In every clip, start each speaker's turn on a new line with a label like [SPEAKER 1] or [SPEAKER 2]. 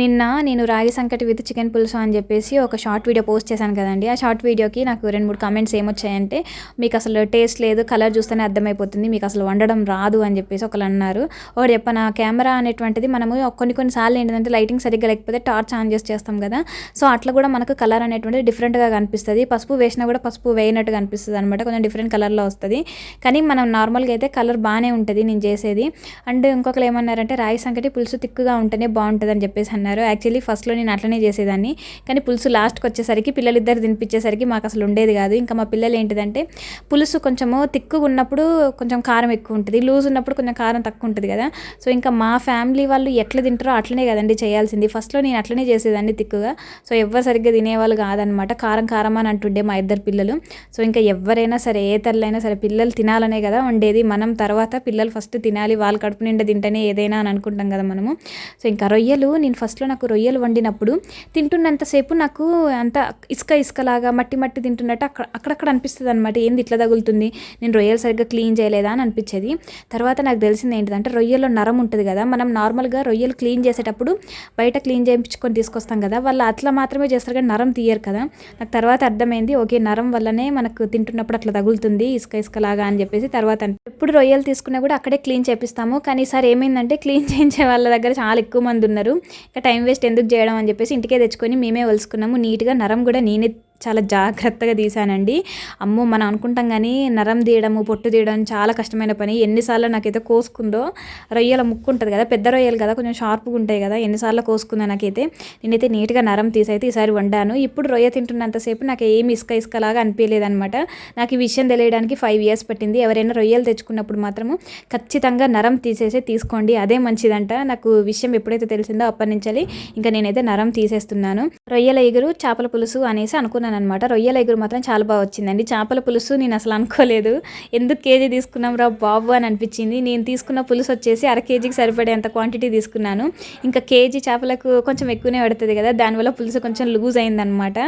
[SPEAKER 1] నిన్న నేను రాగి సంకటి విత్ చికెన్ పులుసు అని చెప్పేసి ఒక షార్ట్ వీడియో పోస్ట్ చేశాను కదండి. ఆ షార్ట్ వీడియోకి నాకు రెండు మూడు కామెంట్స్ ఏమొచ్చాయంటే మీకు అసలు టేస్ట్ లేదు కలర్ చూస్తేనే అర్థమైపోతుంది మీకు అసలు వండడం రాదు అని చెప్పేసి ఒకరు అన్నారు. ఒకటి చెప్పన కెమెరా అనేటువంటిది మనము కొన్ని కొన్నిసార్లు ఏంటంటే లైటింగ్ సరిగ్గా లేకపోతే టార్చ్ ఆన్ చేసి చేస్తాం కదా. సో అట్లా కూడా మనకు కలర్ అనేటువంటిది డిఫరెంట్గా కనిపిస్తుంది. పసుపు వేసినా కూడా పసుపు వేయనట్టు కనిపిస్తుంది అనమాట కొంచెం డిఫరెంట్ కలర్లో వస్తుంది. కానీ మనం నార్మల్గా అయితే కలర్ బాగానే ఉంటుంది నేను చేసేది. అండ్ ఇంకొకరు ఏమన్నారంటే రాగి సంకటి పులుసు తిక్కుగా ఉంటేనే బాగుంటుంది అని చెప్పేసి అన్నారు. యాక్చువల్లీ ఫస్ట్లో నేను అట్లనే చేసేదాన్ని. కానీ పులుసు లాస్ట్కి వచ్చేసరికి పిల్లలిద్దరు తినిపించేసరికి మాకు అసలు ఉండేది కాదు. ఇంకా మా పిల్లలు ఏంటిదంటే పులుసు కొంచెము తిక్కుగా ఉన్నప్పుడు కొంచెం కారం ఎక్కువ ఉంటుంది. లూజ్ ఉన్నప్పుడు కొంచెం కారం తక్కువ ఉంటుంది కదా. సో ఇంకా మా ఫ్యామిలీ వాళ్ళు ఎట్లా తింటారో అట్లనే కదండి చేయాల్సింది. ఫస్ట్లో నేను అట్లనే చేసేదాన్ని తిక్కుగా. సో ఎవరు సరిగ్గా తినేవాళ్ళు కాదనమాట కారం కారం అని అంటుండే మా ఇద్దరు పిల్లలు. సో ఇంకా ఎవరైనా సరే ఏ తల్లైనా సరే పిల్లలు తినాలనే కదా ఉండేది. మనం తర్వాత పిల్లలు ఫస్ట్ తినాలి వాళ్ళ కడుపు నిండా తింటేనే ఏదైనా అని అనుకుంటాం కదా మనము. సో ఇంకా రొయ్యలు నేను ఫస్ట్ ఫస్ట్లో నాకు రొయ్యలు వండినప్పుడు తింటున్నంతసేపు నాకు అంత ఇసుక ఇసుకలాగా మట్టి మట్టి తింటున్నట్టు అక్కడ అక్కడక్కడ అనిపిస్తుంది అనమాట ఏంది ఇట్లా తగులుతుంది? నేను రొయ్యలు సరిగ్గా క్లీన్ చేయలేదా అని అనిపించేది. తర్వాత నాకు తెలిసింది ఏంటిదంటే రొయ్యల్లో నరం ఉంటుంది కదా మనం నార్మల్గా రొయ్యలు క్లీన్ చేసేటప్పుడు బయట క్లీన్ చేయించుకొని తీసుకొస్తాం కదా వాళ్ళు అట్లా మాత్రమే చేస్తారు కానీ నరం తీయరు కదా. నాకు తర్వాత అర్థమైంది ఓకే నరం వల్లనే మనకు తింటున్నప్పుడు అట్లా తగులుతుంది ఇసుక ఇసుకలాగా అని చెప్పేసి తర్వాత ఎప్పుడు రొయ్యలు తీసుకున్నా కూడా అక్కడే క్లీన్ చేపిస్తాము. కానీ ఈసారి ఏమైందంటే క్లీన్ చేయించే వాళ్ళ దగ్గర చాలా ఎక్కువ మంది ఉన్నారు. ఇంకా టైం వేస్ట్ ఎందుకు చేయడం అని చెప్పేసి ఇంటికే తెచ్చుకొని మేమే వలుసుకున్నాము నీట్గా నరం కూడా నేనే చాలా జాగ్రత్తగా తీసానండి అమ్మో మనం అనుకుంటాం కానీ నరం తీయడము పొట్టు తీయడం చాలా కష్టమైన పని. ఎన్నిసార్లు నాకైతే కోసుకుందో రొయ్యల ముక్కు ఉంటుంది కదా పెద్ద రొయ్యలు కదా కొంచెం షార్ప్గా ఉంటాయి కదా ఎన్నిసార్లు కోసుకుందో నాకైతే. నేనైతే నీట్గా నరం తీసైతే ఈసారి వండాను. ఇప్పుడు రొయ్య తింటున్నంతసేపు నాకు ఏమి ఇసుక ఇసుకలాగా అనిపించలేదనమాట నాకు ఈ విషయం తెలియడానికి ఫైవ్ ఇయర్స్ పట్టింది. ఎవరైనా రొయ్యలు తెచ్చుకున్నప్పుడు మాత్రము ఖచ్చితంగా నరం తీసేసే తీసుకోండి. అదే మంచిదంట. నాకు విషయం ఎప్పుడైతే తెలిసిందో అప్పటి నుంచి ఇంకా నేనైతే నరం తీసేస్తున్నాను. రొయ్యల ఎగురు చేపల పులుసు అనేసి అనుకున్నాను. తీసుకున్నాను అనమాట రొయ్యల ఎగురు మాత్రం చాలా బాగా వచ్చిందండి. చేపల పులుసు నేను అసలు అనుకోలేదు. ఎందుకు కేజీ తీసుకున్నాం రా బాబు అని అనిపించింది. నేను తీసుకున్న పులుసు వచ్చేసి అర కేజీకి సరిపడేంత క్వాంటిటీ తీసుకున్నాను. ఇంకా కేజీ చేపలకు కొంచెం ఎక్కువనే పడుతుంది కదా దానివల్ల పులుసు కొంచెం లూజ్ అయిందనమాట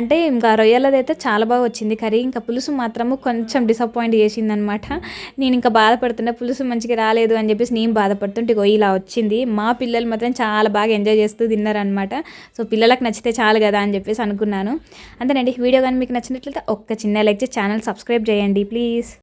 [SPEAKER 1] అంటే ఇంకా రొయ్యలదైతే చాలా బాగా వచ్చింది కర్రీ. ఇంకా పులుసు మాత్రము కొంచెం డిసప్పాయింట్ చేసిందనమాట నేను ఇంకా బాధపడుతున్నా పులుసు మంచిగా రాలేదు అని చెప్పేసి నేను బాధపడుతుంటే ఇలా వచ్చింది. మా పిల్లలు మాత్రం చాలా బాగా ఎంజాయ్ చేస్తూ తిన్నారనమాట సో పిల్లలకు నచ్చితే చాలు కదా అని చెప్పేసి అనుకున్నాను. అంతేనండి. వీడియో కానీ మీకు నచ్చినట్లయితే ఒక్క చిన్న లైక్ చేసి ఛానల్ సబ్స్క్రైబ్ చేయండి ప్లీజ్.